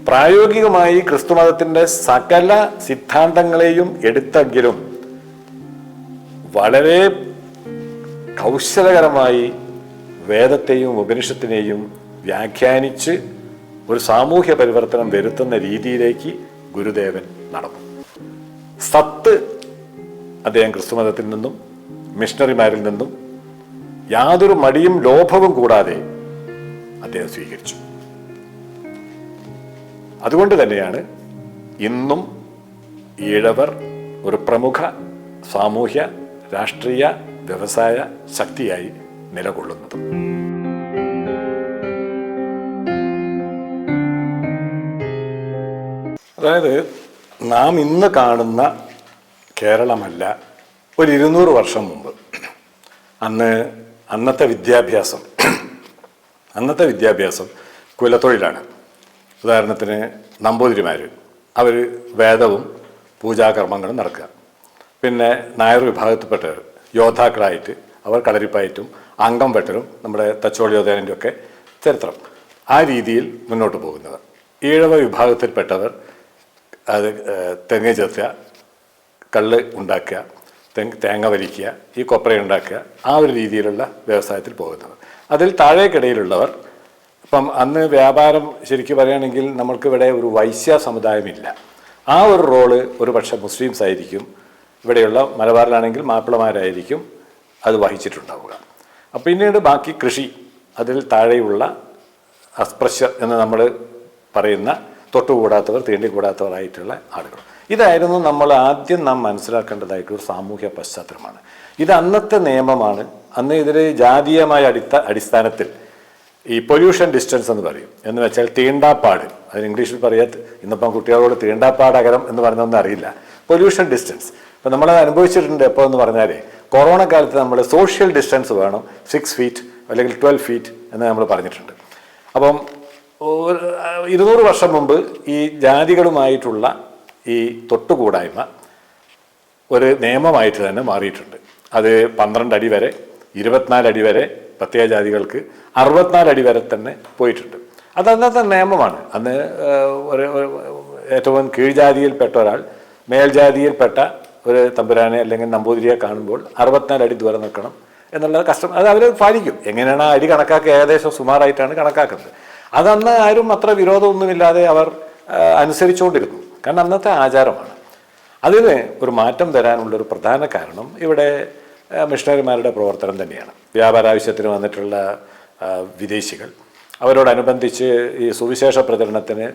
പ്രായോഗികമായി ക്രിസ്തുമതത്തിന്റെ സകല സിദ്ധാന്തങ്ങളെയും എടുത്തെങ്കിലും വളരെ കൗശലകരമായി വേദത്തെയും ഉപനിഷത്തിനെയും വ്യാഖ്യാനിച്ച് ഒരു സാമൂഹ്യ പരിവർത്തനം വരുത്തുന്ന രീതിയിലേക്ക് ഗുരുദേവൻ നടന്നു. സത്ത് അദ്ദേഹം ക്രിസ്തുമതത്തിൽ നിന്നും മിഷണറിമാരിൽ നിന്നും യാതൊരു മടിയും ലോഭവും കൂടാതെ അദ്ദേഹം സ്വീകരിച്ചു. അതുകൊണ്ട് തന്നെയാണ് ഇന്നും ഈഴവർ ഒരു പ്രമുഖ സാമൂഹ്യ രാഷ്ട്രീയ വ്യവസായ ശക്തിയായി നിലകൊള്ളുന്നത്. അതായത് നാം ഇന്ന് കാണുന്ന കേരളമല്ല ഒരു ഇരുന്നൂറ് വർഷം മുമ്പ്. അന്ന് അന്നത്തെ വിദ്യാഭ്യാസം അന്നത്തെ വിദ്യാഭ്യാസം കുലത്തൊഴിലാണ് ഉദാഹരണത്തിന് നമ്പൂതിരിമാർ. അവർ വേദവും പൂജാകർമ്മങ്ങളും നടക്കുക. പിന്നെ നായർ വിഭാഗത്തിൽപ്പെട്ടവർ യോദ്ധാക്കളായിട്ട് അവർ കളരിപ്പായിട്ടും അംഗം വെട്ടലും നമ്മുടെ തച്ചോളി യോധേനന്റെ ഒക്കെ ചരിത്രം. ആ രീതിയിൽ മുന്നോട്ട് പോകുന്നത്. ഈഴവ വിഭാഗത്തിൽപ്പെട്ടവർ അത് തെങ്ങ് ചേർത്തുക കള്ള് ഉണ്ടാക്കുക തെങ്ങ് തേങ്ങ വലിക്കുക ഈ കൊപ്ര ഉണ്ടാക്കുക ആ ഒരു രീതിയിലുള്ള വ്യവസായത്തിൽ പോകുന്നത്. അതിൽ താഴേക്കിടയിലുള്ളവർ ഇപ്പം അന്ന് വ്യാപാരം ശരിക്കും പറയുകയാണെങ്കിൽ നമ്മൾക്കിവിടെ ഒരു വൈശ്യ സമുദായമില്ല. ആ ഒരു റോൾ ഒരു പക്ഷേ മുസ്ലിംസ് ആയിരിക്കും. ഇവിടെയുള്ള മലബാറിലാണെങ്കിൽ മാപ്പിളമാരായിരിക്കും അത് വഹിച്ചിട്ടുണ്ടാവുക. അപ്പം പിന്നീട് ബാക്കി കൃഷി അതിൽ താഴെയുള്ള അസ്പൃശ്യർ എന്ന് നമ്മൾ പറയുന്ന തൊട്ടുകൂടാത്തവർ തീണ്ടിക്കൂടാത്തവരായിട്ടുള്ള ആളുകൾ. ഇതായിരുന്നു നമ്മൾ ആദ്യം നാം മനസ്സിലാക്കേണ്ടതായിട്ടുള്ള ഒരു സാമൂഹ്യ പശ്ചാത്തലമാണ്. ഇത് അന്നത്തെ നിയമമാണ്. അന്ന് ഇതിൽ ജാതീയമായ അടിത്ത അടിസ്ഥാനത്തിൽ ഈ പൊല്യൂഷൻ ഡിസ്റ്റൻസ് എന്ന് പറയും. എന്ന് വെച്ചാൽ തീണ്ടാപ്പാട്. അതിന് ഇംഗ്ലീഷിൽ പറയാ ഇന്നിപ്പം കുട്ടികളോട് തീണ്ടാപ്പാട് അകലം എന്ന് പറയുന്നതൊന്നും അറിയില്ല. പൊല്യൂഷൻ ഡിസ്റ്റൻസ് ഇപ്പം നമ്മളത് അനുഭവിച്ചിട്ടുണ്ട് എപ്പോൾ എന്ന് പറഞ്ഞാൽ കൊറോണ കാലത്ത് നമ്മൾ സോഷ്യൽ ഡിസ്റ്റൻസ് വേണം. സിക്സ് ഫീറ്റ് അല്ലെങ്കിൽ ട്വൽവ് ഫീറ്റ് എന്ന് നമ്മൾ പറഞ്ഞിട്ടുണ്ട്. അപ്പം ഇരുന്നൂറ് വർഷം മുമ്പ് ഈ ജാതികളുമായിട്ടുള്ള ഈ തൊട്ടുകൂടായ്മ ഒരു നിയമമായിട്ട് തന്നെ മാറിയിട്ടുണ്ട്. അത് പന്ത്രണ്ട് അടി വരെ ഇരുപത്തിനാല് അടി വരെ പ്രത്യേക ജാതികൾക്ക് അറുപത്തിനാല് അടി വരെ തന്നെ പോയിട്ടുണ്ട്. അത് അന്നത്തെ നിയമമാണ്. അന്ന് ഒരു ഏറ്റവും കീഴ്ജാതിയിൽപ്പെട്ട ഒരാൾ മേൽജാതിയിൽപ്പെട്ട ഒരു തമ്പുരാനെ അല്ലെങ്കിൽ നമ്പൂതിരിയെ കാണുമ്പോൾ അറുപത്തിനാല് അടി ദൂരം നിൽക്കണം എന്നുള്ള കഷ്ടം അത് അവർ പാലിക്കും. എങ്ങനെയാണ് ആ അടി കണക്കാക്കുക ഏകദേശം സുമാറായിട്ടാണ് കണക്കാക്കുന്നത്. അതന്ന് ആരും അത്ര വിരോധമൊന്നുമില്ലാതെ അവർ അനുസരിച്ചുകൊണ്ടിരുന്നു. കാരണം അന്നത്തെ ആചാരമാണ്. അതിന് ഒരു മാറ്റം തരാനുള്ളൊരു പ്രധാന കാരണം ഇവിടെ മിഷണറിമാരുടെ പ്രവർത്തനം തന്നെയാണ്. വ്യാപാര ആവശ്യത്തിന് വന്നിട്ടുള്ള വിദേശികൾ. അവരോടനുബന്ധിച്ച് ഈ സുവിശേഷ പ്രചരണത്തിന്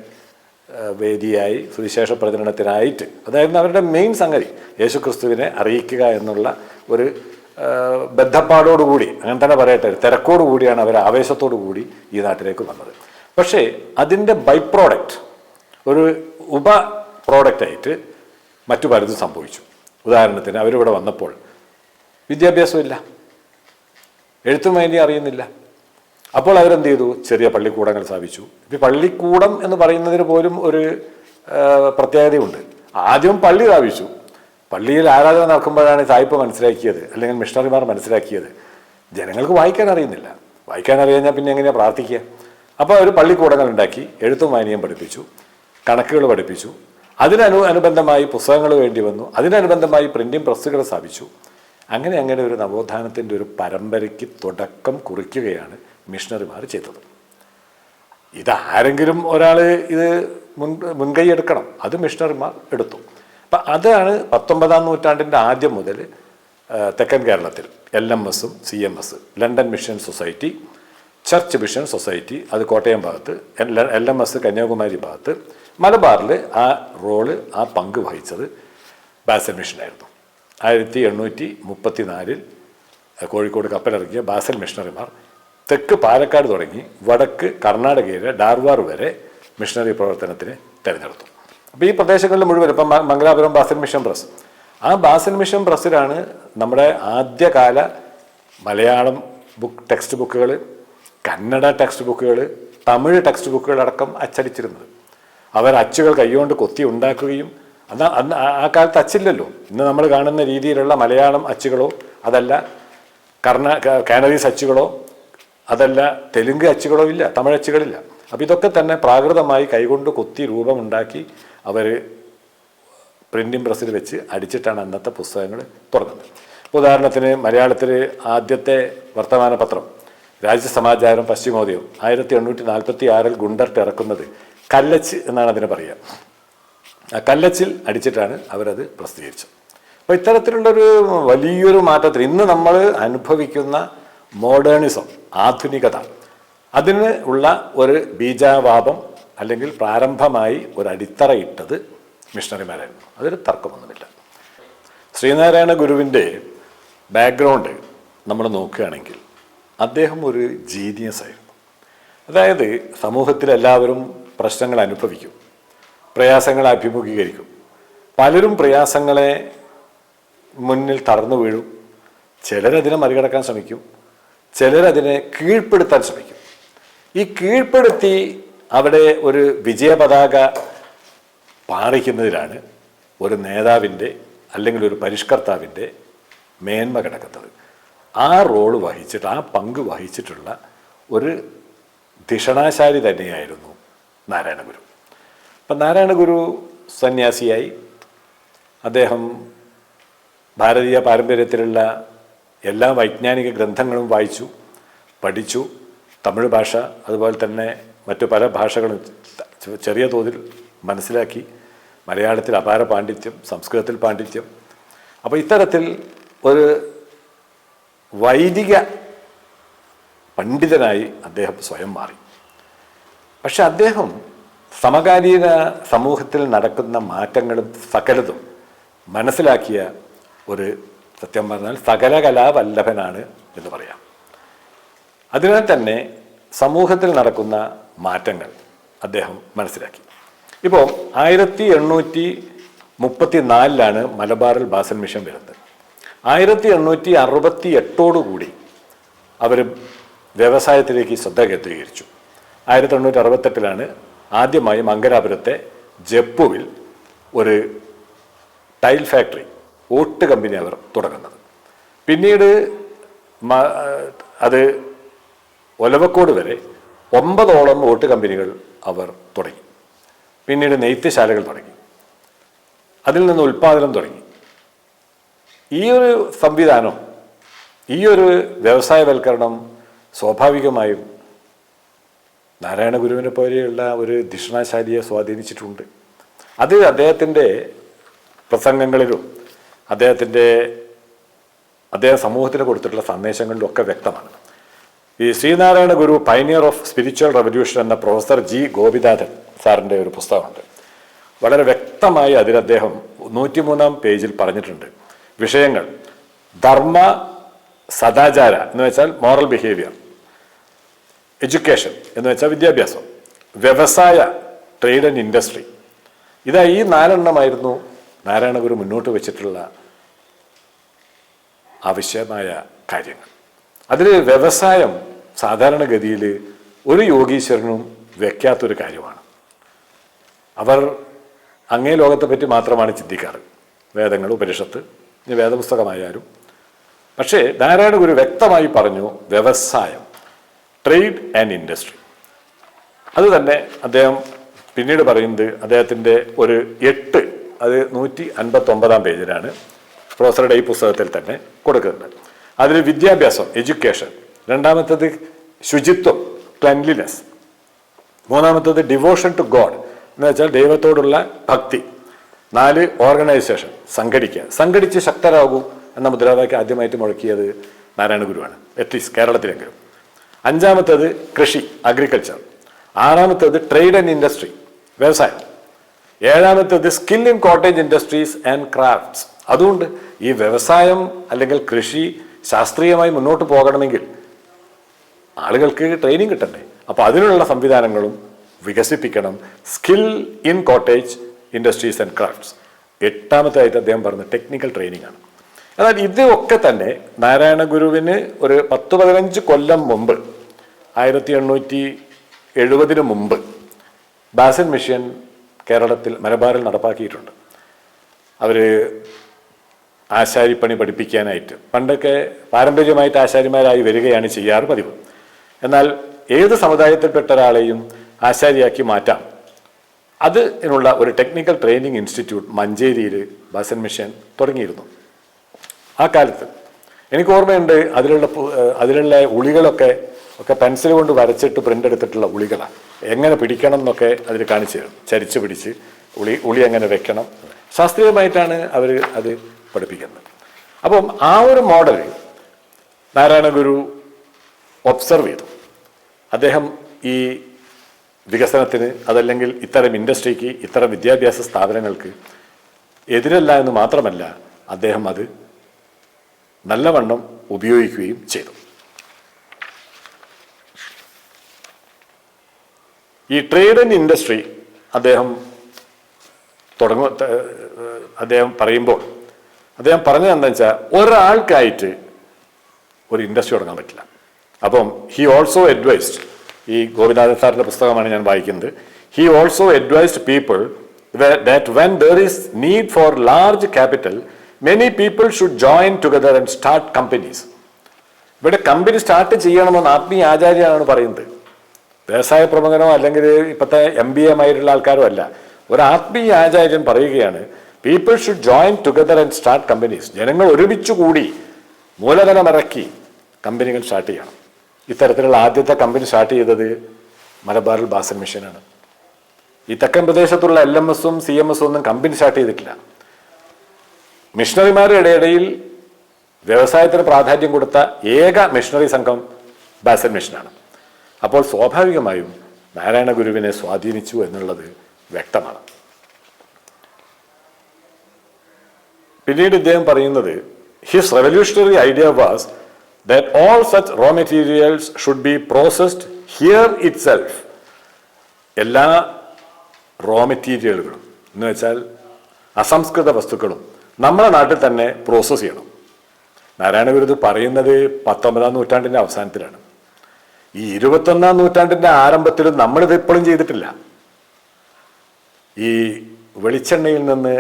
വേദിയായി സുവിശേഷ പ്രചരണത്തിനായിട്ട് അതായിരുന്നു അവരുടെ മെയിൻ സംഗതി യേശുക്രിസ്തുവിനെ അറിയിക്കുക എന്നുള്ള ഒരു ബന്ധപ്പാടോടുകൂടി അങ്ങനെ തന്നെ പറയട്ടെ തിരക്കോടു കൂടിയാണ് അവർ ആവേശത്തോടു കൂടി ഈ നാട്ടിലേക്ക് വന്നത്. പക്ഷേ അതിന്റെ ബൈ പ്രോഡക്റ്റ് ഒരു ഉപ പ്രോഡക്റ്റായിട്ട് മറ്റു പലതും സംഭവിച്ചു. ഉദാഹരണത്തിന് അവരിവിടെ വന്നപ്പോൾ വിദ്യാഭ്യാസമില്ല. എഴുത്തും വേണ്ടി അറിയുന്നില്ല. അപ്പോൾ അവരെന്ത് ചെയ്തു ചെറിയ പള്ളിക്കൂടങ്ങൾ സ്ഥാപിച്ചു. ഇപ്പം പള്ളിക്കൂടം എന്ന് പറയുന്നതിന് പോലും ഒരു പ്രത്യേകതയുണ്ട്. ആദ്യം പള്ളി സ്ഥാപിച്ചു. പള്ളിയിൽ ആരാധന നടക്കുമ്പോഴാണ് സായിപ്പ് മനസ്സിലാക്കിയത് അല്ലെങ്കിൽ മിഷണറിമാർ മനസ്സിലാക്കിയത്. ജനങ്ങൾക്ക് വായിക്കാൻ അറിയുന്നില്ല. വായിക്കാൻ അറിയാഞ്ഞാൽ പിന്നെ എങ്ങനെയാണ് പ്രാർത്ഥിക്കുക? അപ്പോൾ അവർ പള്ളിക്കൂടങ്ങൾ ഉണ്ടാക്കി എഴുത്തും വായനയും പഠിപ്പിച്ചു കണക്കുകൾ പഠിപ്പിച്ചു. അതിനനു അനുബന്ധമായി പുസ്തകങ്ങൾ വേണ്ടി വന്നു. അതിനനുബന്ധമായി പ്രിന്റിംഗ് പ്രസ്സുകൾ സ്ഥാപിച്ചു. അങ്ങനെ അങ്ങനെ ഒരു നവോത്ഥാനത്തിന്റെ ഒരു പരമ്പരയ്ക്ക് തുടക്കം കുറിക്കുകയാണ് മിഷണറിമാർ ചെയ്തത്. ഇതാരെങ്കിലും ഒരാൾ ഇത് മുൻ മുൻകൈ എടുക്കണം. അത് മിഷണറിമാർ എടുത്തു. അപ്പം അതാണ് പത്തൊമ്പതാം നൂറ്റാണ്ടിന്റെ ആദ്യം മുതൽ തെക്കൻ കേരളത്തിൽ എൽ എം എസും C M S London mission society church mission society അത് കോട്ടയം ഭാഗത്ത് എൽ എം എസ് കന്യാകുമാരി ഭാഗത്ത് മലബാറിൽ ആ റോൾ ആ പങ്ക് വഹിച്ചത് ബാസൽ മിഷനായിരുന്നു. ആയിരത്തി എണ്ണൂറ്റി മുപ്പത്തി നാലിൽ കോഴിക്കോട് കപ്പലിറങ്ങിയ ബാസൽ മിഷണറിമാർ തെക്ക് പാലക്കാട് തുടങ്ങി വടക്ക് കർണാടകയിലെ ഡാർവാർ വരെ മിഷണറി പ്രവർത്തനത്തിന് തിരഞ്ഞെടുത്തു. അപ്പോൾ ഈ പ്രദേശങ്ങളിൽ മുഴുവൻ ഇപ്പം മംഗലാപുരം ബാസൽ മിഷൻ പ്രസ്. ആ ബാസൽ മിഷൻ പ്രസ്സിലാണ് നമ്മുടെ ആദ്യകാല മലയാളം ബുക്ക് ടെക്സ്റ്റ് ബുക്കുകൾ കന്നഡ ടെക്സ്റ്റ് ബുക്കുകൾ തമിഴ് ടെക്സ്റ്റ് ബുക്കുകളടക്കം അച്ചടിച്ചിരുന്നത്. അവർ അച്ചുകൾ കൈകൊണ്ട് കൊത്തി ഉണ്ടാക്കുകയും അന്ന് അന്ന് ആ- കാലത്ത് അച്ചില്ലല്ലോ. ഇന്ന് നമ്മൾ കാണുന്ന രീതിയിലുള്ള മലയാളം അച്ചുകളോ അതല്ല കർണ കാനഡീസ് അച്ചുകളോ അതല്ല തെലുങ്ക് അച്ചുകളോ ഇല്ല തമിഴ് അച്ചുകളില്ല. അപ്പോൾ ഇതൊക്കെ തന്നെ പ്രാകൃതമായി കൈകൊണ്ട് കൊത്തി രൂപമുണ്ടാക്കി അവർ പ്രിന്റിംഗ് പ്രസ്സിൽ വെച്ച് അടിച്ചിട്ടാണ് അന്നത്തെ പുസ്തകങ്ങൾ തുറന്നത്. ഉദാഹരണത്തിന് മലയാളത്തിൽ ആദ്യത്തെ വർത്തമാന പത്രം രാജ്യസമാചാരം പശ്ചിമോദയം ആയിരത്തി എണ്ണൂറ്റി നാൽപ്പത്തി ആറിൽ ഗുണ്ടർട്ട് ഇറക്കുന്നത് കല്ലച്ച് എന്നാണ് അതിനെ പറയുക. കല്ലച്ചിൽ അടിച്ചിട്ടാണ് അവരത് പ്രസിദ്ധീകരിച്ചത്. അപ്പോൾ ഇത്തരത്തിലുള്ളൊരു വലിയൊരു മാറ്റത്തിൽ ഇന്ന് നമ്മൾ അനുഭവിക്കുന്ന മോഡേണിസം ആധുനികത അതിന് ഉള്ള ഒരു ബീജാവാപം അല്ലെങ്കിൽ പ്രാരംഭമായി ഒരു അടിത്തറയിട്ടത് മിഷണറിമാരായിരുന്നു. അതൊരു തർക്കമൊന്നുമില്ല. ശ്രീനാരായണ ഗുരുവിന്റെ ബാക്ക്ഗ്രൗണ്ട് നമ്മൾ നോക്കുകയാണെങ്കിൽ അദ്ദേഹം ഒരു ജീനിയസ് ആയിരുന്നു. അതായത് സമൂഹത്തിൽ എല്ലാവരും പ്രശ്നങ്ങൾ അനുഭവിക്കും. പ്രയാസങ്ങളെ അഭിമുഖീകരിക്കും. പലരും പ്രയാസങ്ങളെ മുന്നിൽ തളർന്നു വീഴും. ചിലരതിനെ മറികടക്കാൻ ശ്രമിക്കും. ചിലരതിനെ കീഴ്പ്പെടുത്താൻ ശ്രമിക്കും. ഈ കീഴ്പ്പെടുത്തി അവിടെ ഒരു വിജയപതാക പാറിക്കുന്നതിലാണ് ഒരു നേതാവിന്റെ അല്ലെങ്കിൽ ഒരു പരിഷ്കർത്താവിന്റെ മേന്മ കിടക്കുന്നത്. ആ റോൾ വഹിച്ചിട്ട് ആ പങ്ക് വഹിച്ചിട്ടുള്ള ഒരു ധിഷണാശാലി തന്നെയായിരുന്നു നാരായണ ഗുരു അപ്പം നാരായണ ഗുരു സന്യാസിയായി. അദ്ദേഹം ഭാരതീയ പാരമ്പര്യത്തിലുള്ള എല്ലാ വൈജ്ഞാനിക ഗ്രന്ഥങ്ങളും വായിച്ചു പഠിച്ചു. തമിഴ് ഭാഷ അതുപോലെ തന്നെ മറ്റു പല ഭാഷകളും ചെറിയ തോതിൽ മനസ്സിലാക്കി. മലയാളത്തിൽ അപാര പാണ്ഡിത്യം സംസ്കൃതത്തിൽ പാണ്ഡിത്യം. അപ്പോൾ ഇത്തരത്തിൽ ഒരു വൈദിക പണ്ഡിതനായി അദ്ദേഹം സ്വയം മാറി. പക്ഷെ അദ്ദേഹം സമകാലീന സമൂഹത്തിൽ നടക്കുന്ന മാറ്റങ്ങളും സകലതും മനസ്സിലാക്കിയ ഒരു സത്യം പറഞ്ഞാൽ സകലകലാവല്ലഭനാണ് എന്ന് പറയാം. അതിനാൽ തന്നെ സമൂഹത്തിൽ നടക്കുന്ന മാറ്റങ്ങൾ അദ്ദേഹം മനസ്സിലാക്കി. ഇപ്പോൾ ആയിരത്തി എണ്ണൂറ്റി മുപ്പത്തി നാലിലാണ് മലബാറിൽ ബാസൻ മിഷൻ വരുന്നത്. ആയിരത്തി എണ്ണൂറ്റി അറുപത്തി എട്ടോടുകൂടി അവർ വ്യവസായത്തിലേക്ക് ശ്രദ്ധ കേന്ദ്രീകരിച്ചു. ആയിരത്തി എണ്ണൂറ്റി അറുപത്തെട്ടിലാണ് ആദ്യമായി മംഗലാപുരത്തെ ജപ്പുവിൽ ഒരു ടൈൽ ഫാക്ടറി ഓട്ട് കമ്പനി അവർ തുടങ്ങുന്നത്. പിന്നീട് അത് ഒലവക്കോട് വരെ ഒമ്പതോളം ഓട്ട് കമ്പനികൾ അവർ തുടങ്ങി. പിന്നീട് നെയ്ത്തുശാലകൾ തുടങ്ങി. അതിൽ നിന്ന് ഉൽപ്പാദനം തുടങ്ങി. ഈ ഒരു സംവിധാനം ഈ ഒരു വ്യവസായവൽക്കരണം സ്വാഭാവികമായും നാരായണ ഗുരുവിനെ പോലെയുള്ള ഒരു ധിഷണാശാലിയെ സ്വാധീനിച്ചിട്ടുണ്ട്. അത് അദ്ദേഹത്തിന്റെ പ്രസംഗങ്ങളിലും അദ്ദേഹത്തിന്റെ അദ്ദേഹം സമൂഹത്തിന് കൊടുത്തിട്ടുള്ള സന്ദേശങ്ങളിലും ഒക്കെ വ്യക്തമാണ്. ഈ Sreenarayana Guru pioneer of spiritual revolution എന്ന പ്രൊഫസർ ജി. ഗോപിനാഥൻ സാറിന്റെ ഒരു പുസ്തകമുണ്ട്. വളരെ വ്യക്തമായി അതിൽ അദ്ദേഹം നൂറ്റിമൂന്നാം പേജിൽ പറഞ്ഞിട്ടുണ്ട്. വിഷയങ്ങൾ ധർമ്മ സദാചാര എന്ന് വെച്ചാൽ മോറൽ ബിഹേവിയർ എഡ്യൂക്കേഷൻ എന്ന് വെച്ചാൽ വിദ്യാഭ്യാസം. വ്യവസായ ട്രേഡ് ആൻഡ് ഇൻഡസ്ട്രി ഇതാ ഈ നാലെണ്ണമായിരുന്നു നാരായണ ഗുരു മുന്നോട്ട് വെച്ചിട്ടുള്ള ആവശ്യമായ കാര്യങ്ങൾ. അതിൽ വ്യവസായം സാധാരണഗതിയിൽ ഒരു യോഗീശ്വരനും വെക്കാത്തൊരു കാര്യമാണ്. അവർ അങ്ങേ ലോകത്തെ പറ്റി മാത്രമാണ് ചിന്തിക്കാറ്. വേദങ്ങൾ ഉപനിഷത്ത് വേദപുസ്തകമായാലും. പക്ഷേ നാരായണ ഗുരു വ്യക്തമായി പറഞ്ഞു വ്യവസായം. ട്രേഡ് ആൻഡ് ഇൻഡസ്ട്രി അത് തന്നെ അദ്ദേഹം പിന്നീട് പറയുന്നത് അദ്ദേഹത്തിന്റെ ഒരു എട്ട് അത് നൂറ്റി അൻപത്തൊമ്പതാം പേജിലാണ് പ്രൊഫസറുടെ ഈ പുസ്തകത്തിൽ തന്നെ കൊടുക്കുന്നത്. അതിൽ വിദ്യാഭ്യാസം എഡ്യൂക്കേഷൻ രണ്ടാമത്തേത് ശുചിത്വം ക്ലൻലിനെസ് മൂന്നാമത്തേത് ഡിവോഷൻ ടു ഗോഡ് എന്ന് വെച്ചാൽ ദൈവത്തോടുള്ള ഭക്തി നാല് ഓർഗനൈസേഷൻ സംഘടിക്കുക. സംഘടിച്ച് ശക്തരാകൂ എന്ന മുദ്രാവാക്യം ആദ്യമായിട്ട് മുഴക്കിയത് നാരായണ ഗുരുവാണ് അറ്റ്ലീസ്റ്റ് കേരളത്തിലെങ്കിലും. അഞ്ചാമത്തേത് കൃഷി അഗ്രികൾച്ചർ ആറാമത്തേത് ട്രേഡ് ആൻഡ് ഇൻഡസ്ട്രി വ്യവസായം. ഏഴാമത്തേത് skill in cottage industries and crafts അതുകൊണ്ട് ഈ വ്യവസായം അല്ലെങ്കിൽ കൃഷി ശാസ്ത്രീയമായി മുന്നോട്ട് പോകണമെങ്കിൽ ആളുകൾക്ക് ട്രെയിനിങ് കിട്ടണ്ടേ. അപ്പോൾ അതിനുള്ള സംവിധാനങ്ങളും വികസിപ്പിക്കണം. Skill in cottage industries and crafts എട്ടാമത്തെ ആയിട്ട് അദ്ദേഹം പറഞ്ഞ ടെക്നിക്കൽ ട്രെയിനിങ് ആണ്. എന്നാൽ ഇതൊക്കെ തന്നെ നാരായണ ഗുരുവിന് ഒരു പത്ത് പതിനഞ്ച് കൊല്ലം മുമ്പ് ആയിരത്തി എണ്ണൂറ്റി എഴുപതിന് മുമ്പ് ബാസൻ മിഷൻ കേരളത്തിൽ മലബാറിൽ നടപ്പാക്കിയിട്ടുണ്ട്. അവർ ആശാരിപ്പണി പഠിപ്പിക്കാനായിട്ട് പണ്ടൊക്കെ പാരമ്പര്യമായിട്ട് ആശാരിമാരായി വരികയാണ് ചെയ്യാറ് പതിവ്. എന്നാൽ ഏത് സമുദായത്തിൽപ്പെട്ട ഒരാളെയും ആശാരിയാക്കി മാറ്റാം. അതിനുള്ള ഒരു ടെക്നിക്കൽ ട്രെയിനിങ് ഇൻസ്റ്റിറ്റ്യൂട്ട് മഞ്ചേരിയിൽ ബാസൻ മിഷൻ തുടങ്ങിയിരുന്നു. ആ കാലത്ത്. എനിക്ക് ഓർമ്മയുണ്ട് അതിലുള്ള അതിലുള്ള ഉളികളൊക്കെ ഒക്കെ പെൻസിൽ കൊണ്ട് വരച്ചിട്ട് പ്രിന്റ് എടുത്തിട്ടുള്ള ഉളികളാണ്. എങ്ങനെ പിടിക്കണം എന്നൊക്കെ അതിൽ കാണിച്ചു തരും. ചരിച്ച് പിടിച്ച് ഉളി ഉളി എങ്ങനെ വെക്കണം. ശാസ്ത്രീയമായിട്ടാണ് അവർ അത് പഠിപ്പിക്കുന്നത്. അപ്പം ആ ഒരു മോഡൽ നാരായണ ഗുരു ഒബ്സർവ് ചെയ്തു. അദ്ദേഹം ഈ വികസനത്തിന് അതല്ലെങ്കിൽ ഇത്തരം ഇൻഡസ്ട്രിക്ക് ഇത്തരം വിദ്യാഭ്യാസ സ്ഥാപനങ്ങൾക്ക് എതിരല്ല എന്ന് മാത്രമല്ല അദ്ദേഹം അത് നല്ലവണ്ണം ഉപയോഗിക്കുകയും ചെയ്തു. ഈ ട്രേഡ് ആൻഡ് ഇൻഡസ്ട്രി അദ്ദേഹം തുടങ്ങ അദ്ദേഹം പറയുമ്പോൾ അദ്ദേഹം പറഞ്ഞത് എന്താ വെച്ചാൽ ഒരാൾക്കായിട്ട് ഒരു ഇൻഡസ്ട്രി തുടങ്ങാൻ പറ്റില്ല. അപ്പം ഹി ഓൾസോ അഡ്വൈസ്ഡ് ഈ ഗോപിനാഥൻ സാറിന്റെ പുസ്തകമാണ് ഞാൻ വായിക്കുന്നത് he also advised people that when there is need for large capital many people should join together and start companies ഇവിടെ കമ്പനി സ്റ്റാർട്ട് ചെയ്യണമെന്ന് ആത്മീയ ആചാര്യനാണ് പറയുന്നത്. വ്യവസായ പ്രമുഖനോ അല്ലെങ്കിൽ ഇപ്പോഴത്തെ എം ബി എമായിട്ടുള്ള ആൾക്കാരോ അല്ല. ഒരു ആത്മീയ ആചാര്യൻ പറയുകയാണ് people should join together and start companies ജനങ്ങൾ ഒരുമിച്ച് കൂടി മൂലധനം ഇറക്കി കമ്പനികൾ സ്റ്റാർട്ട് ചെയ്യണം. ഇത്തരത്തിലുള്ള ആദ്യത്തെ കമ്പനി സ്റ്റാർട്ട് ചെയ്തത് മലബാറിൽ ബാസൻ മിഷനാണ്. ഈ തെക്കൻ പ്രദേശത്തുള്ള എൽ എം എസും സി എം എസും ഒന്നും കമ്പനി സ്റ്റാർട്ട് ചെയ്തിട്ടില്ല. മിഷണറിമാരുടെ ഇടയിൽ വ്യവസായത്തിന് പ്രാധാന്യം കൊടുത്ത ഏക മിഷണറി സംഘം ബാസൻ മിഷനാണ്. അപ്പോൾ സ്വാഭാവികമായും നാരായണ ഗുരുവിനെ സ്വാധീനിച്ചു എന്നുള്ളത് വ്യക്തമാണ്. പിന്നീട് ഇദ്ദേഹം പറയുന്നത് his revolutionary idea was that all such raw materials should be processed here itself എല്ലാ റോ മെറ്റീരിയലുകളും എന്ന് വെച്ചാൽ അസംസ്കൃത വസ്തുക്കളും നമ്മുടെ നാട്ടിൽ തന്നെ പ്രോസസ്സ് ചെയ്യണം. നാരായണ ഗുരുത് പറയുന്നത് പത്തൊമ്പതാം നൂറ്റാണ്ടിന്റെ അവസാനത്തിലാണ്. ഈ ഇരുപത്തൊന്നാം നൂറ്റാണ്ടിന്റെ ആരംഭത്തിലും നമ്മളിത് ഇപ്പോഴും ചെയ്തിട്ടില്ല. ഈ വെളിച്ചെണ്ണയിൽ നിന്ന്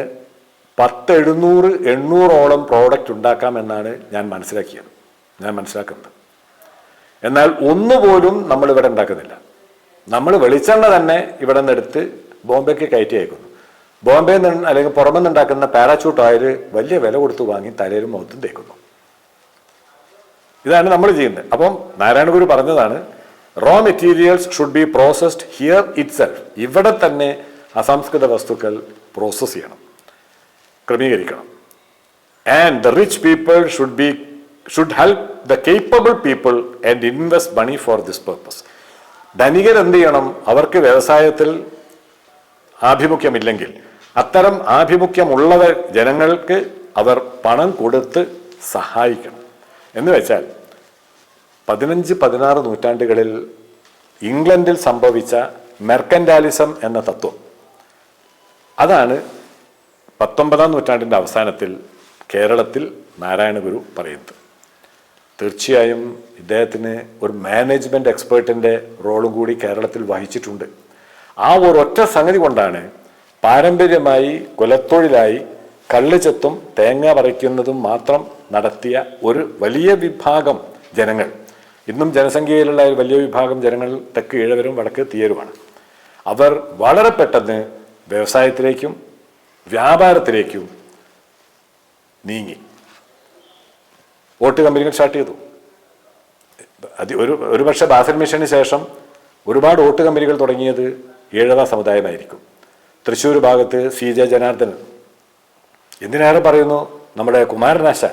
പത്ത് എഴുന്നൂറ് എണ്ണൂറോളം പ്രോഡക്റ്റ് ഉണ്ടാക്കാമെന്നാണ് ഞാൻ മനസ്സിലാക്കിയത്. ഞാൻ മനസ്സിലാക്കുന്നത്. എന്നാൽ ഒന്നുപോലും നമ്മൾ ഇവിടെ ഉണ്ടാക്കുന്നില്ല. നമ്മൾ വെളിച്ചെണ്ണ തന്നെ ഇവിടെ നിന്ന് എടുത്ത് ബോംബെക്ക് കയറ്റി അയക്കുന്നു. ബോംബെ നിന്ന് അല്ലെങ്കിൽ പുറമെ നിന്നുണ്ടാക്കുന്ന പാരാച്യൂട്ട് ഓയിൽ വലിയ വില കൊടുത്ത് വാങ്ങി തലയിലും മുഖത്തും തേക്കുന്നു. ഇതാണ് നമ്മൾ ചെയ്യുന്നത്. അപ്പം നാരായണ ഗുരു പറഞ്ഞതാണ് raw materials should be processed here itself ഇവിടെ തന്നെ അസംസ്കൃത വസ്തുക്കൾ പ്രോസസ്സ് ചെയ്യണം ക്രമീകരിക്കണം. And the rich people should be should help the capable people and invest money for this purpose ധനികർ എന്ത് ചെയ്യണം? അവർക്ക് വ്യവസായത്തിൽ ആഭിമുഖ്യമില്ലെങ്കിൽ അത്തരം ആഭിമുഖ്യമുള്ളത് ജനങ്ങൾക്ക് അവർ പണം കൊടുത്ത് സഹായിക്കണം. എന്ന് വെച്ചാൽ പതിനഞ്ച് പതിനാറ് നൂറ്റാണ്ടുകളിൽ ഇംഗ്ലണ്ടിൽ സംഭവിച്ച മെർക്കൻഡാലിസം എന്ന തത്വം. അതാണ് പത്തൊമ്പതാം നൂറ്റാണ്ടിന്റെ അവസാനത്തിൽ കേരളത്തിൽ നാരായണഗുരു പറയുന്നത്. തീർച്ചയായും ഇദ്ദേഹത്തിന് ഒരു മാനേജ്മെന്റ് എക്സ്പേർട്ടിന്റെ റോളും കൂടി കേരളത്തിൽ വഹിച്ചിട്ടുണ്ട്. ആ ഒരൊറ്റ സംഗതി കൊണ്ടാണ് പാരമ്പര്യമായി കുലത്തൊഴിലായി കള്ളുചെത്തും തേങ്ങ പറിക്കുന്നതും മാത്രം നടത്തിയ ഒരു വലിയ വിഭാഗം ജനങ്ങൾ. ഇന്നും ജനസംഖ്യയിലുള്ള ഒരു വലിയ വിഭാഗം ജനങ്ങൾ തെക്ക് ഈഴവരും വടക്ക് തീയരുമാണ്. അവർ വളരെ പെട്ടെന്ന് വ്യവസായത്തിലേക്കും വ്യാപാരത്തിലേക്കും നീങ്ങി. വോട്ട് കമ്പനികൾ സ്റ്റാർട്ട് ചെയ്തു. അതി ഒരു ഒരുപക്ഷെ ബാസൽ മിഷന് ശേഷം ഒരുപാട് വോട്ട് കമ്പനികൾ തുടങ്ങിയത് ഈഴവ സമുദായമായിരിക്കും. തൃശ്ശൂർ ഭാഗത്ത് സി ജെ ജനാർദ്ദനൻ. എന്തിനേറെ പറയുന്നു? നമ്മുടെ കുമാരനാശ.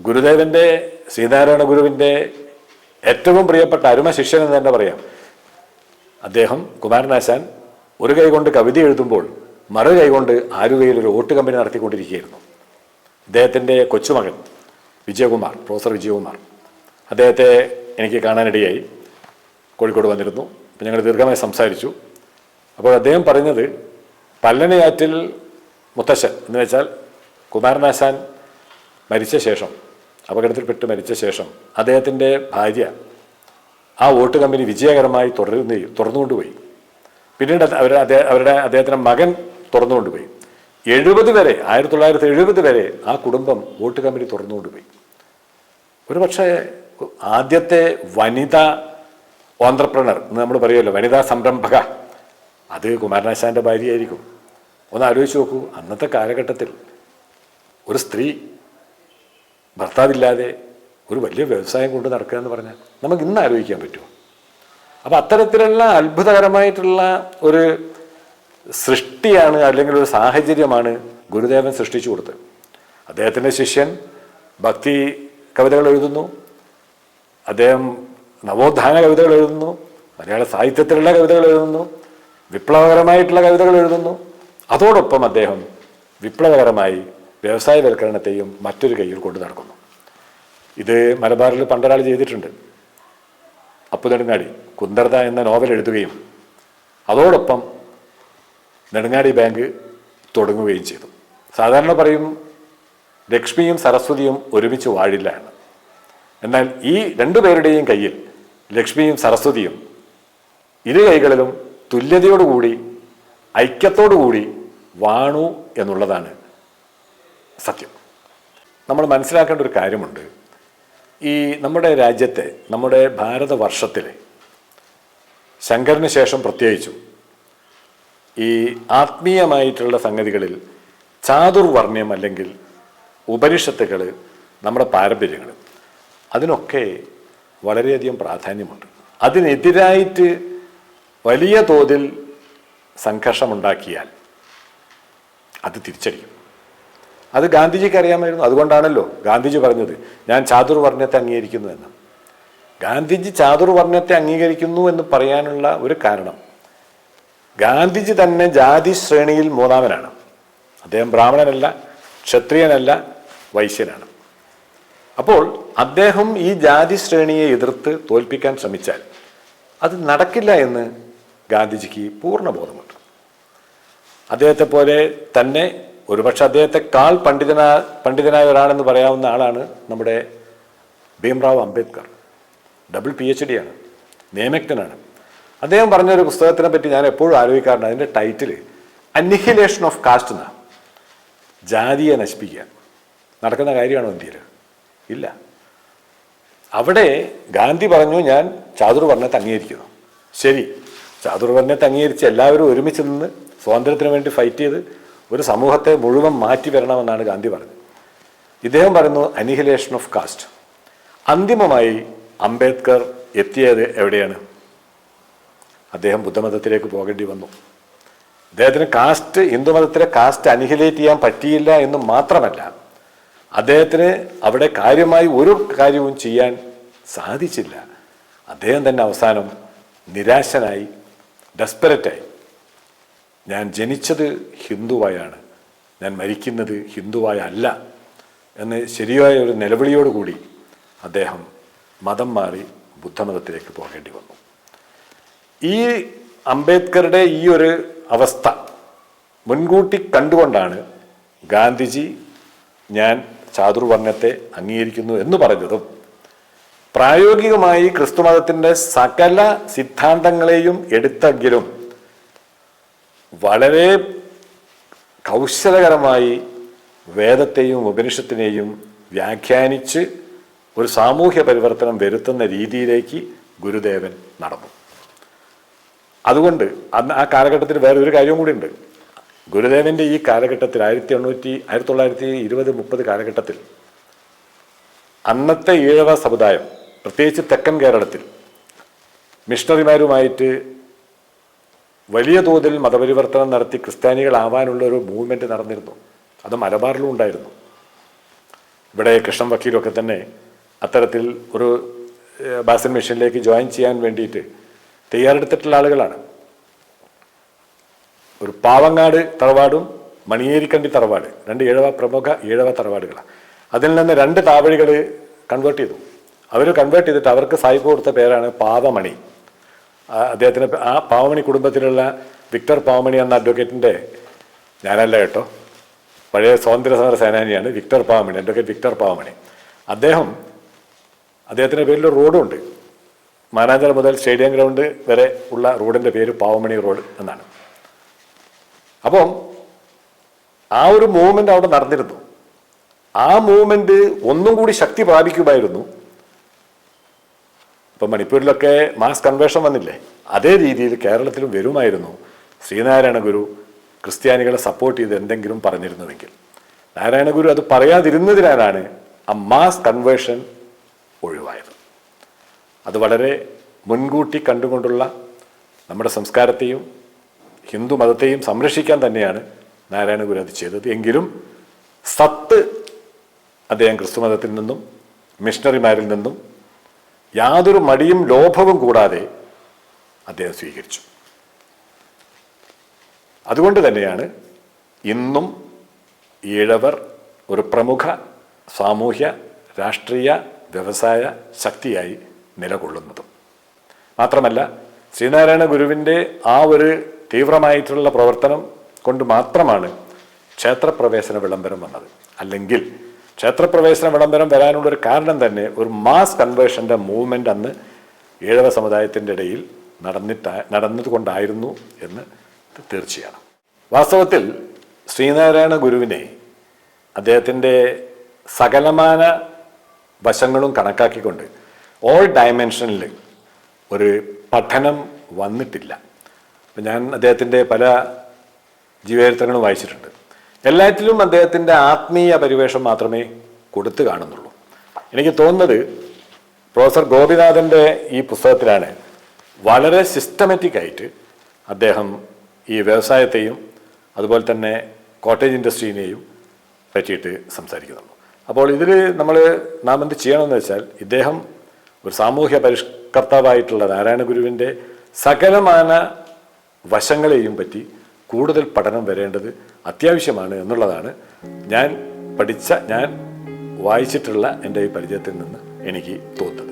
ഗുരുദേവന്റെ ശ്രീനാരായണ ഗുരുവിന്റെ ഏറ്റവും പ്രിയപ്പെട്ട അരുമ ശിഷ്യൻ എന്ന് തന്നെ പറയാം. അദ്ദേഹം കുമാരനാശാൻ ഒരു കൈ കൊണ്ട് കവിത എഴുതുമ്പോൾ മറു കൈ കൊണ്ട് ആരുകയിൽ ഒരു വോട്ട് കമ്പനി നടത്തിക്കൊണ്ടിരിക്കുകയായിരുന്നു. അദ്ദേഹത്തിന്റെ കൊച്ചുമകൻ വിജയകുമാർ പ്രൊഫസർ വിജയകുമാർ. അദ്ദേഹത്തെ എനിക്ക് കാണാനിടയായി. കോഴിക്കോട് വന്നിരുന്നു. ഞങ്ങൾ ദീർഘമായി സംസാരിച്ചു. അപ്പോൾ അദ്ദേഹം പറഞ്ഞത് പല്ലനയാറ്റിൽ മുത്തശ്ശൻ എന്ന് വെച്ചാൽ കുമാരനാശാൻ മരിച്ച ശേഷം അപകടത്തിൽപ്പെട്ട് മരിച്ച ശേഷം അദ്ദേഹത്തിന്റെ ഭാര്യ ആ വോട്ട് കമ്പനി വിജയകരമായി തുടരുന്ന തുറന്നുകൊണ്ടുപോയി. പിന്നീട് അദ്ദേഹ- അവരുടെ അദ്ദേഹത്തിന്റെ മകൻ തുറന്നുകൊണ്ടുപോയി. എഴുപത് വരെ ആയിരത്തി തൊള്ളായിരത്തി എഴുപത് വരെ ആ കുടുംബം വോട്ട് കമ്പനി തുറന്നുകൊണ്ടുപോയി. ഒരു പക്ഷേ ആദ്യത്തെ വനിതാ ഓന്ത്രപ്രണർ എന്ന് നമ്മൾ പറയുമല്ലോ വനിതാ സംരംഭക അത് കുമാരനാശാന്റെ ഭാര്യയായിരിക്കും. ഒന്ന് ആലോചിച്ച് നോക്കൂ അന്നത്തെ കാലഘട്ടത്തിൽ ഒരു സ്ത്രീ ഭർത്താവില്ലാതെ ഒരു വലിയ വ്യവസായം കൊണ്ട് നടക്കുക എന്ന് പറഞ്ഞാൽ നമുക്ക് ഇന്ന് ആലോചിക്കാൻ പറ്റുമോ? അപ്പോൾ അത്തരത്തിലുള്ള അത്ഭുതകരമായിട്ടുള്ള ഒരു സൃഷ്ടിയാണ് അല്ലെങ്കിൽ ഒരു സാഹചര്യമാണ് ഗുരുദേവൻ സൃഷ്ടിച്ചു കൊടുത്തത്. അദ്ദേഹത്തിന്റെ ശിഷ്യൻ ഭക്തി കവിതകൾ എഴുതുന്നു. അദ്ദേഹം നവോത്ഥാന കവിതകൾ എഴുതുന്നു. മലയാള സാഹിത്യത്തിലുള്ള കവിതകൾ എഴുതുന്നു. വിപ്ലവകരമായിട്ടുള്ള കവിതകൾ എഴുതുന്നു. അതോടൊപ്പം അദ്ദേഹം വിപ്ലവകരമായി വ്യവസായവൽക്കരണത്തെയും മറ്റൊരു കയ്യിൽ കൊണ്ടു നടക്കുന്നു. ഇത് മലബാറിൽ പണ്ടൊരാൾ ചെയ്തിട്ടുണ്ട്. അപ്പു നെടുങ്ങാടി കുന്തർത എന്ന നോവൽ എഴുതുകയും അതോടൊപ്പം നെടുങ്ങാടി ബാങ്ക് തുടങ്ങുകയും ചെയ്തു. സാധാരണ പറയും ലക്ഷ്മിയും സരസ്വതിയും ഒരുമിച്ച് വാഴില്ല എന്ന്. എന്നാൽ ഈ രണ്ടുപേരുടെയും കയ്യിൽ ലക്ഷ്മിയും സരസ്വതിയും ഇരു കൈകളിലും തുല്യതയോടുകൂടി ഐക്യത്തോടുകൂടി വാണു എന്നുള്ളതാണ് സത്യം. നമ്മൾ മനസ്സിലാക്കേണ്ട ഒരു കാര്യമുണ്ട്. ഈ നമ്മുടെ രാജ്യത്തെ നമ്മുടെ ഭാരതവർഷത്തിലെ ശങ്കരന് ശേഷം പ്രത്യേകിച്ചും ഈ ആത്മീയമായിട്ടുള്ള സംഗതികളിൽ ചാതുർവർണ്യം അല്ലെങ്കിൽ ഉപനിഷത്തുകൾ നമ്മുടെ പാരമ്പര്യങ്ങൾ അതിനൊക്കെ വളരെയധികം പ്രാധാന്യമുണ്ട്. അതിനെതിരായിട്ട് വലിയ തോതിൽ സംഘർഷമുണ്ടാക്കിയാൽ അത് തിരിച്ചടിക്കും. അത് ഗാന്ധിജിക്ക് അറിയാമായിരുന്നു. അതുകൊണ്ടാണല്ലോ ഗാന്ധിജി പറഞ്ഞത് ഞാൻ ചാതുർവർണത്തെ അംഗീകരിക്കുന്നു എന്ന്. ഗാന്ധിജി ചാതുർവർണത്തെ അംഗീകരിക്കുന്നു എന്ന് പറയാനുള്ള ഒരു കാരണം ഗാന്ധിജി തന്നെ ജാതി ശ്രേണിയിൽ മൂന്നാമനാണ്. അദ്ദേഹം ബ്രാഹ്മണനല്ല ക്ഷത്രിയനല്ല വൈശ്യനാണ്. അപ്പോൾ അദ്ദേഹം ഈ ജാതി ശ്രേണിയെ എതിർത്ത് തോൽപ്പിക്കാൻ ശ്രമിച്ചാൽ അത് നടക്കില്ല എന്ന് ഗാന്ധിജിക്ക് പൂർണ ബോധമുണ്ട് അദ്ദേഹത്തെ പോലെ തന്നെ ഒരുപക്ഷെ അദ്ദേഹത്തെക്കാൾ പണ്ഡിതനാ പണ്ഡിതനായ ഒരാളെന്ന് പറയാവുന്ന ആളാണ് നമ്മുടെ Bhimrao Ambedkar. Double P H D ആണ്. നിയമജ്ഞനാണ്. അദ്ദേഹം പറഞ്ഞ ഒരു പുസ്തകത്തിനെ പറ്റി ഞാൻ എപ്പോഴും ആലോചിക്കാറുണ്ട്. അതിന്റെ ടൈറ്റിൽ അന്നിഹിലേഷൻ ഓഫ് കാസ്റ്റ് എന്നാണ് ജാതിയെ നശിപ്പിക്കുക. നടക്കുന്ന കാര്യമാണോ ഇന്ത്യയിൽ ഇല്ല. അവിടെ ഗാന്ധി പറഞ്ഞു ഞാൻ ചാതുർ പറഞ്ഞത് അംഗീകരിക്കുന്നു. ശരി. ചാതുർവർണത്തെ അംഗീകരിച്ച് എല്ലാവരും ഒരുമിച്ച് നിന്ന് സ്വാതന്ത്ര്യത്തിന് വേണ്ടി ഫൈറ്റ് ചെയ്ത് ഒരു സമൂഹത്തെ മുഴുവൻ മാറ്റി വരണമെന്നാണ് ഗാന്ധി പറഞ്ഞത്. ഇദ്ദേഹം പറയുന്നു അനിഹിലേഷൻ ഓഫ് കാസ്റ്റ് അന്തിമമായി അംബേദ്കർ എത്തിയത് എവിടെയാണ്? അദ്ദേഹം ബുദ്ധമതത്തിലേക്ക് പോകേണ്ടി വന്നു. അദ്ദേഹത്തിന് കാസ്റ്റ് ഹിന്ദുമതത്തിലെ കാസ്റ്റ് അനിഹിലേറ്റ് ചെയ്യാൻ പറ്റിയില്ല എന്ന് മാത്രമല്ല അദ്ദേഹത്തിന് അവിടെ കാര്യമായി ഒരു കാര്യവും ചെയ്യാൻ സാധിച്ചില്ല. അദ്ദേഹം തന്നെ അവസാനം നിരാശനായി ഡെസ്പെററ്റായി ഞാൻ ജനിച്ചത് ഹിന്ദുവായാണ്. ഞാൻ മരിക്കുന്നത് ഹിന്ദുവായ അല്ല എന്ന് ശരിയായ ഒരു നിലവിളിയോടുകൂടി അദ്ദേഹം മതം മാറി ബുദ്ധമതത്തിലേക്ക് പോകേണ്ടി വന്നു. ഈ അംബേദ്കറുടെ ഈ ഒരു അവസ്ഥ മുൻകൂട്ടി കണ്ടുകൊണ്ടാണ് ഗാന്ധിജി ഞാൻ ചാതുർവർണത്തെ അംഗീകരിക്കുന്നു എന്ന് പറഞ്ഞതും പ്രായോഗികമായി ക്രിസ്തുമതത്തിന്റെ സകല സിദ്ധാന്തങ്ങളെയും എടുത്തെങ്കിലും വളരെ കൗശലകരമായി വേദത്തെയും ഉപനിഷത്തിനെയും വ്യാഖ്യാനിച്ച് ഒരു സാമൂഹ്യ പരിവർത്തനം വരുത്തുന്ന രീതിയിലേക്ക് ഗുരുദേവൻ നടന്നു. അതുകൊണ്ട് അന്ന് ആ കാലഘട്ടത്തിൽ വേറെ ഒരു കാര്യവും കൂടി ഉണ്ട് ഗുരുദേവന്റെ ഈ കാലഘട്ടത്തിൽ ആയിരത്തി എണ്ണൂറ്റി ആയിരത്തി തൊള്ളായിരത്തി ഇരുപത് മുപ്പത് കാലഘട്ടത്തിൽ അന്നത്തെ ഈഴവ സമുദായം പ്രത്യേകിച്ച് തെക്കൻ കേരളത്തിൽ മിഷണറിമാരുമായിട്ട് വലിയ തോതിൽ മതപരിവർത്തനം നടത്തി ക്രിസ്ത്യാനികളാവാനുള്ള ഒരു മൂവ്മെന്റ് നടന്നിരുന്നു. അത് മലബാറിലും ഉണ്ടായിരുന്നു. ഇവിടെ കൃഷ്ണൻ വക്കീലൊക്കെ തന്നെ അത്തരത്തിൽ ഒരു ബാസൻ മിഷനിലേക്ക് ജോയിൻ ചെയ്യാൻ വേണ്ടിയിട്ട് തയ്യാറെടുത്തിട്ടുള്ള ആളുകളാണ്. ഒരു പാവങ്ങാട് തറവാടും മണിയേരിക്കണ്ടി തറവാട് രണ്ട് ഏഴവ പ്രമുഖ ഏഴവ തറവാടുകളാണ്. അതിൽ നിന്ന് രണ്ട് താവഴികൾ കൺവേർട്ട് ചെയ്തു. അവർ കൺവേർട്ട് ചെയ്തിട്ട് അവർക്ക് സായിപ്പ് കൊടുത്ത പേരാണ് പാവമണി. അദ്ദേഹത്തിന് ആ പാവമണി കുടുംബത്തിലുള്ള വിക്ടർ പാവമണി എന്ന അഡ്വക്കേറ്റിന്റെ ഞാനല്ല കേട്ടോ. പഴയ സ്വാതന്ത്ര്യ സമര സേനാനിയാണ് Victor Pavamani advocate Victor Pavamani. അദ്ദേഹം അദ്ദേഹത്തിന്റെ പേരിൽ റോഡുണ്ട്. മാനാഞ്ചിറ മുതൽ സ്റ്റേഡിയം ഗ്രൗണ്ട് വരെ ഉള്ള റോഡിന്റെ പേര് പാവമണി റോഡ് എന്നാണ്. അപ്പം ആ ഒരു മൂവ്മെന്റ് അവിടെ നടന്നിരുന്നു. ആ മൂവ്മെന്റ് ഒന്നും കൂടി ശക്തി പ്രാപിക്കുമായിരുന്നു. ഇപ്പം മണിപ്പൂരിലൊക്കെ മാസ് കൺവേർഷൻ വന്നില്ലേ? അതേ രീതിയിൽ കേരളത്തിലും വരുമായിരുന്നു. ശ്രീനാരായണ ഗുരു ക്രിസ്ത്യാനികളെ സപ്പോർട്ട് ചെയ്ത് എന്തെങ്കിലും പറഞ്ഞിരുന്നുവെങ്കിൽ. നാരായണ ഗുരു അത് പറയാതിരുന്നതിനാലാണ് ആ മാസ് കൺവേർഷൻ ഒഴിവായത്. അത് വളരെ മുൻകൂട്ടി കണ്ടുകൊണ്ടുള്ള നമ്മുടെ സംസ്കാരത്തെയും ഹിന്ദു മതത്തെയും സംരക്ഷിക്കാൻ തന്നെയാണ് നാരായണ ഗുരു അത് ചെയ്തത്. എങ്കിലും സത്ത് അദ്ദേഹം ക്രിസ്തു മതത്തിൽ നിന്നും മിഷണറിമാരിൽ നിന്നും യാതൊരു മടിയും ലോഭവും കൂടാതെ അദ്ദേഹം സ്വീകരിച്ചു. അതുകൊണ്ട് തന്നെയാണ് ഇന്നും ഈഴവർ ഒരു പ്രമുഖ സാമൂഹ്യ രാഷ്ട്രീയ വ്യവസായ ശക്തിയായി നിലകൊള്ളുന്നതും. മാത്രമല്ല ശ്രീനാരായണ ഗുരുവിന്റെ ആ ഒരു തീവ്രമായിട്ടുള്ള പ്രവർത്തനം കൊണ്ട് മാത്രമാണ് ക്ഷേത്രപ്രവേശന വിളംബരം വന്നത്. അല്ലെങ്കിൽ ക്ഷേത്രപ്രവേശന വിളംബരം വരാനുള്ള ഒരു കാരണം തന്നെ ഒരു മാസ് കൺവേർഷന്റെ മൂവ്മെന്റ് അന്ന് ഏഴവ സമുദായത്തിന്റെ ഇടയിൽ നടന്നിട്ട നടന്നതുകൊണ്ടായിരുന്നു എന്ന് തീർച്ചയാണ്. വാസ്തവത്തിൽ ശ്രീനാരായണ ഗുരുവിനെ അദ്ദേഹത്തിന്റെ സകലമാന വശങ്ങളും കണക്കാക്കിക്കൊണ്ട് ഓൾ ഡയമെൻഷനിൽ ഒരു പഠനം വന്നിട്ടില്ല. ഞാൻ അദ്ദേഹത്തിന്റെ പല ജീവചരിത്രങ്ങളും വായിച്ചിട്ടുണ്ട്. എല്ലാറ്റിലും അദ്ദേഹത്തിന്റെ ആത്മീയ പരിവേഷം മാത്രമേ കൊടുത്തു കാണുന്നുള്ളൂ. എനിക്ക് തോന്നുന്നത് പ്രൊഫസർ ഗോപിനാഥന്റെ ഈ പുസ്തകത്തിലാണ് വളരെ സിസ്റ്റമാറ്റിക് ആയിട്ട് അദ്ദേഹം ഈ വ്യവസായത്തെയും അതുപോലെ തന്നെ കോട്ടേജ് ഇൻഡസ്ട്രീനെയും പറ്റിയിട്ട് സംസാരിക്കുന്നുള്ളൂ. അപ്പോൾ ഇതിൽ നമ്മൾ നാം എന്ത് ചെയ്യണമെന്ന് വെച്ചാൽ ഇദ്ദേഹം ഒരു സാമൂഹ്യ പരിഷ്കർത്താവായിട്ടുള്ള നാരായണ ഗുരുവിന്റെ സകലമാന വശങ്ങളെയും പറ്റി കൂടുതൽ പഠനം വരേണ്ടത് അത്യാവശ്യമാണ് എന്നുള്ളതാണ് ഞാൻ പഠിച്ച ഞാൻ വായിച്ചിട്ടുള്ള എന്റെ ഈ പരിചയത്തിൽ നിന്ന് എനിക്ക് തോന്നുന്നത്.